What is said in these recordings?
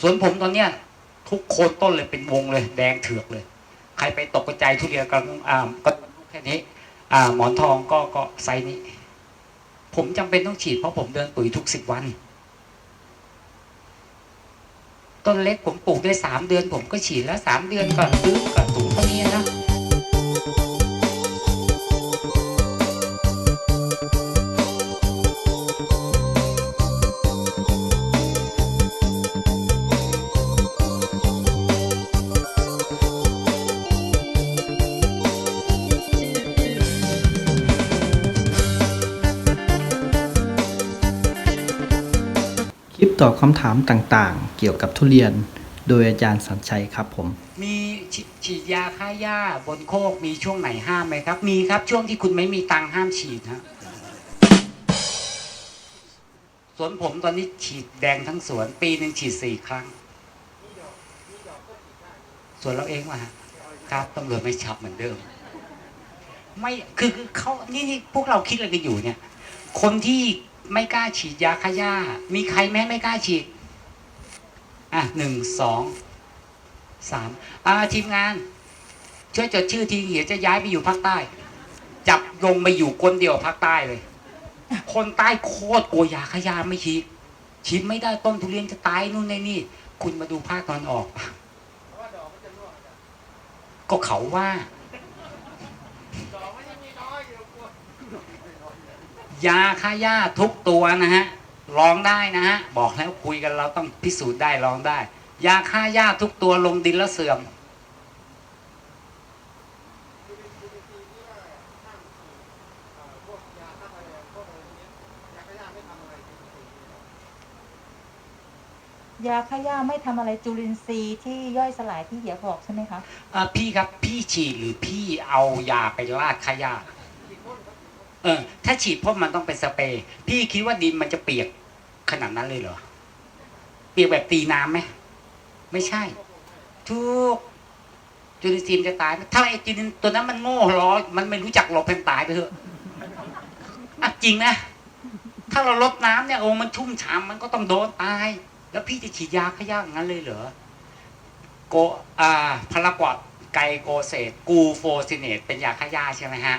สวนผมตอนเนี้ยทุกโคนต้นเลยเป็นวงเลย แดงเถือกเลย ใครไปตกกระจายทุเรียนกันอ่าก็แค่นี้ อ่า หมอนทองก็ก็ไซนี้ ผมจำเป็นต้องฉีดเพราะผมเดินปุ๋ยทุกสิบวัน ต้นเล็กผมปลูกได้สามเดือน ผมก็ฉีดแล้วสามเดือนก็ซื้อกับ คลิปตอบคำถามต่างๆ เกี่ยวกับทุเรียน โดยอาจารย์สัญชัยครับผม มีฉฉีดยาฆ่าหญ้าบนโคกมีช่วงไหนห้ามไหมครับ มีครับช่วงที่คุณไม่มีตังค์ห้ามฉีดฮะสวนผมตอนนี้ฉีดแดงทั้งสวน ปีหนึ่งฉีดสี่ครั้งส่วนเราเองว่ะครับตำรวจไม่ชับเหมือนเดิม ไม่คือคือเขานี่นี่พวกเราคิดอะไรกันอยู่เนี่ย คนที่ ไม่กล้าฉีดยาฆ่าหญ้า มีใครแม้ไม่กล้าฉีด อะหนึ่งสองสามอ่าทีมงาน ช่วยจดชื่อทีเหียจะย้ายไปอยู่ภาคใต้ จับลงไปอยู่คนเดียวภาคใต้เลย คนใต้โคตรกลัวยาขยาไม่ฉีดฉีดไม่ได้ต้นทุเรียนจะตายนู่นในนี่ คุณมาดูภาคตอนออกก็เขาว่า ยาฆ่าหญ้าทุกตัวนะฮะลองได้นะฮะบอกแล้วคุยกันเราต้องพิสูจน์ได้ลองได้ ยาฆ่าหญ้าทุกตัวลงดินแล้วเสื่อม ยาฆ่าหญ้าไม่ทำอะไรจุลินทรีย์ที่ย่อยสลายที่เหียบอกใช่ไหมคะอ่าพี่ครับพี่ฉีดหรือพี่เอายาไปราดฆ่าหญ้าเออ ถ้าฉีดพ่นมันต้องเป็นสเปรย์พี่คิดว่าดินมันจะเปียกขนาดนั้นเลยเหรอ เปียกแบบตีน้ำไหมไม่ใช่ ทุกจุลินทรีย์มันจะตาย ถ้าไอ้จุลินตัวนั้นมันโง่ร้อยมันไม่รู้จักหลบเป็นตายไปเถอะอะจริงนะ ถ้าเราลดน้ำเนี่ยโอ้มันชุ่มฉ่ำมันก็ต้องโดนตาย แล้วพี่จะฉีดยาฆ่าย่างั้นเลยเหรอโกอ่าพารากอดไกโกเซตกูโฟซิเนตเป็นยาฆ่าหญ้าใช่ไหมฮะ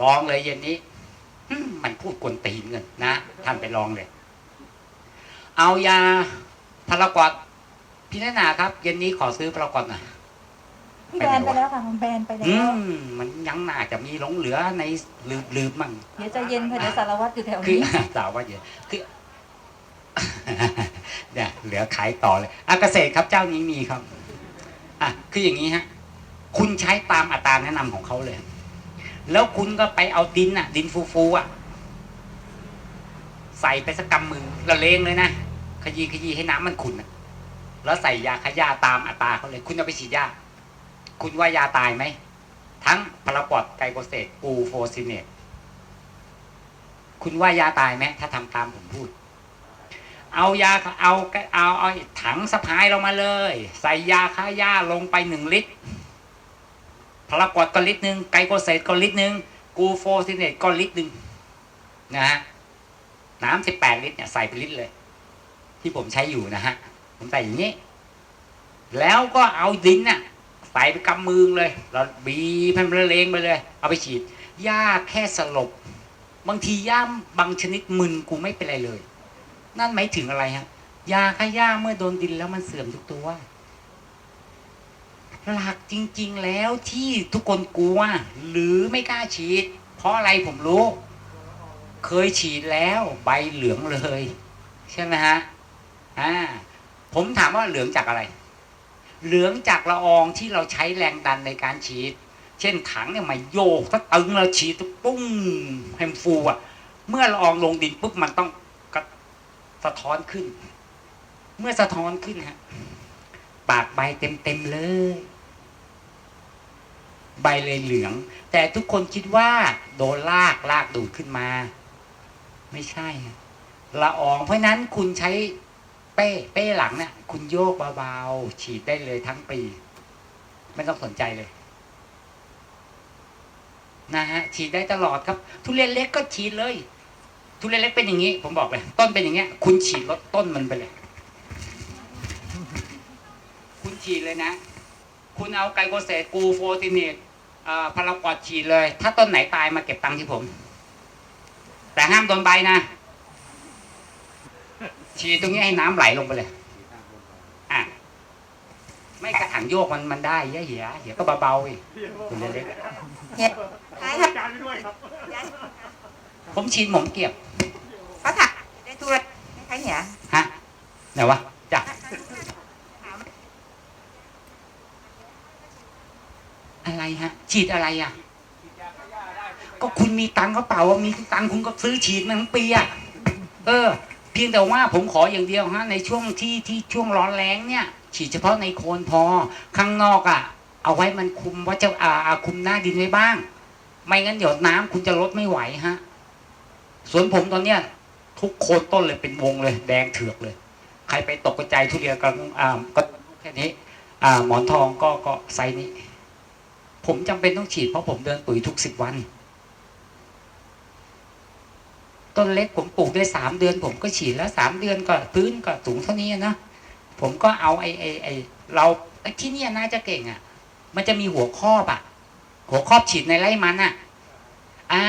ลองเลยเย็นนี้อืมมันพูดกวนตีนเงินนะ ท่านไปลองเลย เอายาพารากอดพี่นานาครับ เย็นนี้ขอซื้อพารากอดหน่อยแบนไปแล้วค่ะมันแบนไปแล้อืวมมันยังน่าจะมีหลงเหลือในลืมลืมมั่งเดี๋ยวใจะเย็นค่ะเดี๋ยวสารวัตรอยู่แถวคือนี้สาวว่าเยอะคือเนี่ยเหลือขายต่อเลยอะเกษตรครับเจ้านี้มีครับอะคืออย่างนี้ฮะ คุณใช้ตามอัตราแนะนำของเขาเลย แล้วคุณก็ไปเอาดินอะ ดินฟูๆอะ ใส่ไปสักกำมือละเลงเลยนะขยี้ขยี้ให้น้ำมันขุ่นแล้วใส่ยาขยาตามอัตราเขาเลย คุณเอาไปฉีดยาคุณว่ายาตายไหม ทั้งพาราปอดไกลโคเซตปูโฟซิเนตคุณว่ายาตายไหมถ้าทำตามผมพูด เอายาเอาเอาเอาถังสะพายเรามาเลย ใส่ยาฆ่าหญ้าลงไปหนึ่งลิตร พารากอดก็ลิตรหนึ่งไกลโคเซตก็ลิตรหนึ่งกูโฟซิเนตก็ลิตรหนึ่งนะฮะน้ำสิบแปดลิตรเนี่ยใส่ไปลิตรเลย ที่ผมใช้อยู่นะฮะผมใส่อย่างนี้ แล้วก็เอาดินน่ะใส่ไปกำมือเลยเราบีบให้มันละเลงไปเลย เอาไปฉีดหญ้าแค่สลบบางทีย่าบางชนิดมึนกูไม่เป็นไรเลย นั่นหมายถึงอะไรฮะยาฆ่าหญ้าเมื่อโดนดินแล้วมันเสื่อมทุกตัว หลักจริง ๆ แล้วที่ทุกคนกลัว หรือไม่กล้าฉีด เพราะอะไรผมรู้ เคยฉีดแล้วใบเหลืองเลย ใช่ไหมฮะอ่าผมถามว่าเหลืองจากอะไร เหลืองจากละอองที่เราใช้แรงดันในการฉีด เช่นถังเนี่ยมาโยกถ้าตึงเราฉีดปุ้งให้มันฟูอะ เมื่อละอองลงดินปุ๊บมันต้องกระสะท้อนขึ้น เมื่อสะท้อนขึ้นฮะปากใบเต็มเต็มๆเลย ใบเลยเหลือง แต่ทุกคนคิดว่า โดนลากลากดูดขึ้นมา ไม่ใช่ละอองเพราะนั้นคุณใช้เป้เป้หลังเนี่ยคุณโยกเบาๆฉีดได้เลยทั้งปี ไม่ต้องสนใจเลยนะฮะฉีดได้ตลอดครับ ทุเรียนเล็กก็ฉีดเลย ทุเรียนเล็กเป็นอย่างนี้ ผมบอกเลยต้นเป็นอย่างเงี้ย คุณฉีดลดต้นมันไปเลย คุณฉีดเลยนะ คุณเอาไกลโคเซตกูโฟติเนต อ่าพารากอดฉีดเลย ถ้าต้นไหนตายมาเก็บตังค์ที่ผม แต่ห้ามโดนใบนะ ฉีดตรงนี้ให้น้ำไหลลงไปเลยอะไม่กระถังโยกมันมันได้เหี้ยเหี้ยเหี้ยก็เบาๆอีกคุณเล็กๆอะเนี่ยใช่ครับผมฉีดหมอมเกียบเขาถักได้ทุเรศใครเนี่ยฮะไหนวะจ้ะอะไรฮะ ฉีดอะไรอะ ก็คุณมีตังค์เขาเปล่ามีตังค์คุณก็ซื้อฉีดมาทั้งปีอะเออ เพียงแต่ว่าผมขออย่างเดียวฮะในช่วงที่ที่ช่วงร้อนแรงเนี่ย ฉีดเฉพาะในโคนพอข้างนอกอะ เอาไว้มันคุมว่าจะอ่าคุมหน้าดินไว้บ้าง ไม่งั้นเดี๋ยวน้ำคุณจะลดไม่ไหวฮะสวนผมตอนเนี้ยทุกโคนต้นเลยเป็นวงเลย แดงเถือกเลย ใครไปตกกระจายทุเรียนกันอ่าก็แค่นี้ อ่าหมอนทองก็ก็ไซนี้ ผมจำเป็นต้องฉีดเพราะผมเดินปุ๋ยทุกสิบวัน ต้นเล็กผมปลูกได้สามเดือน ผมก็ฉีดแล้วสามเดือนก็พื้นก็สูงเท่านี้นะผมก็เอาไอ้ไอ้ไอ้เราไอ้ที่เนี่ยน่าจะเก่งอะ มันจะมีหัวครอบอะ หัวครอบฉีดในไร่มันอะอ่า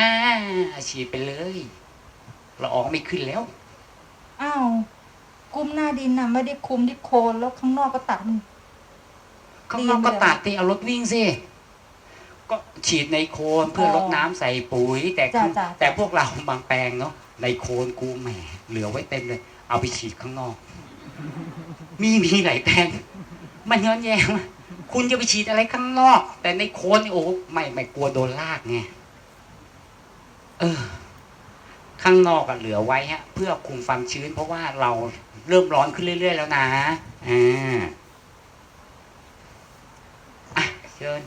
ฉีดไปเลยละอองไม่ขึ้นแล้วอ้าวคุมหน้าดินน่ะไม่ได้คุมที่โคนแล้วข้างนอกก็ตัดมันข้างนอกก็ตัดที่เอารถวิ่งสิ ก็ฉีดในโคนเพื่อลดน้ำใส่ปุ๋ย แต่จ้ะจ้ะแต่พวกเราบางแปลงเนาะในโคนกูแหมเหลือไว้เต็มเลย เอาไปฉีดข้างนอก มีมีหลายแปลงมันย้อนแย้งว่าคุณจะไปฉีดอะไรข้างนอก แต่ในโคนนี่โอ้ไม่ไม่กลัวโดนลากไงเออ ข้างนอกอะเหลือไว้ฮะ เพื่อคุมความชื้น เพราะว่าเราเริ่มร้อนขึ้นเรื่อย ๆ แล้วนะอ่าอะเชิญ